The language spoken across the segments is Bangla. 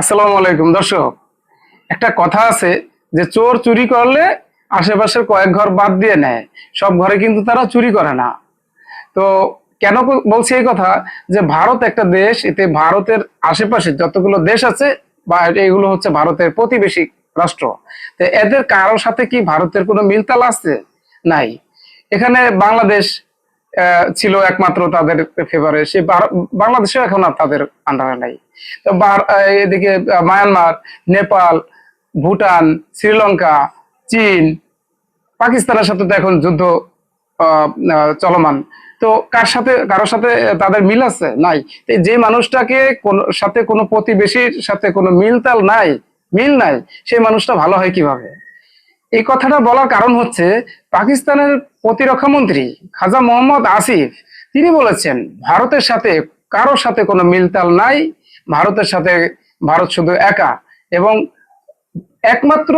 আসসালামু আলাইকুম, দর্শক। একটা কথা আছে যে চোর চুরি করলে আশেপাশের কয়েক ঘর বাদ দিয়ে নেয়। সব ঘরে কিন্তু তারা চুরি করে না। তো কেন বলছি এই কথা যে ভারত একটা দেশ, এতে ভারতের আশেপাশে যতগুলো দেশ আছে বা এগুলো হচ্ছে ভারতের প্রতিবেশী রাষ্ট্র, তো এদের কারোর সাথে কি ভারতের কোনো মিলতাল আছে? নাই। এখানে বাংলাদেশ ছিল একমাত্র তাদের ফেভারে সে বাংলাদেশও এখন আর তাদের আন্ডারে নাই। তো এদিকে মায়ানমার নেপাল ভুটান শ্রীলঙ্কা চীন পাকিস্তানের সাথে তো এখন যুদ্ধ চলমান। তো কার সাথে, কারোর সাথে তাদের মিল আছে? নাই। যে মানুষটাকে কোন, সাথে কোনো প্রতিবেশীর সাথে কোনো মিলতাল নাই, মিল নাই, সেই মানুষটা ভালো হয় কীভাবে? এই কথাটা বলার কারণ হচ্ছে পাকিস্তানের প্রতিরক্ষা মন্ত্রী খাজা মোহাম্মদ আসিফ, তিনি বলেছেন, ভারতের সাথে কারোর সাথে কোনো মিলতাল নাই, ভারতের সাথে ভারত শুধু একা। এবং একমাত্র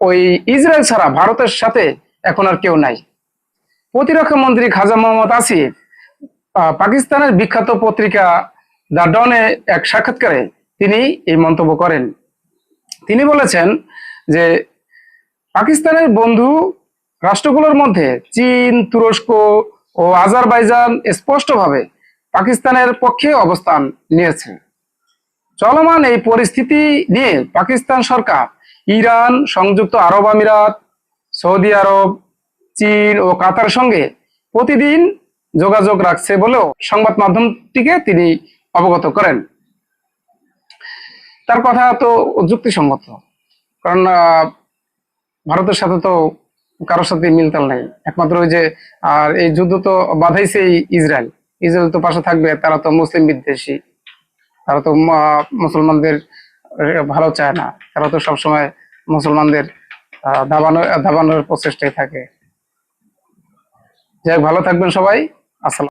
ওই ইসরায়েল ছাড়া ভারতের সাথে এখন আর কেউ নাই। প্রতিরক্ষা মন্ত্রী খাজা মোহাম্মদ আসিফ পাকিস্তানের বিখ্যাত পত্রিকা দ্য ডনে এক সাক্ষাৎকারে তিনি এই মন্তব্য করেন। তিনি বলেছেন যে পাকিস্তানের বন্ধু রাষ্ট্রগুলোর মধ্যে চীন, তুরস্ক ও আজারবাইজান স্পষ্টভাবে পাকিস্তানের পক্ষে অবস্থান নিয়েছে। চলমান এই পরিস্থিতি নিয়ে পাকিস্তান সরকার, ইরান, সংযুক্ত আরব আমিরাত, সৌদি আরব, চীন ও কাতার সঙ্গে প্রতিদিন যোগাযোগ রাখছে বলেও সংবাদ মাধ্যমটিকে তিনি অবগত করেন। তার কথা তো যুক্তিসঙ্গত। কারণ ভারতের সাথে তো কারোর সাথে মিলতাল নাই। একমাত্র ওই যে আর এই যুদ্ধ তো বাধাইছে ইসরায়েল। ইসরায়েল তো পাশে থাকবে তারা তো মুসলিম বিদ্বেষী। তারা তো মুসলমানদের ভালো চায় না। তারা তো সবসময় মুসলমানদের আহ, দাবানোর প্রচেষ্টায় থাকে। যাই ভালো থাকবেন সবাই। আসসালাম।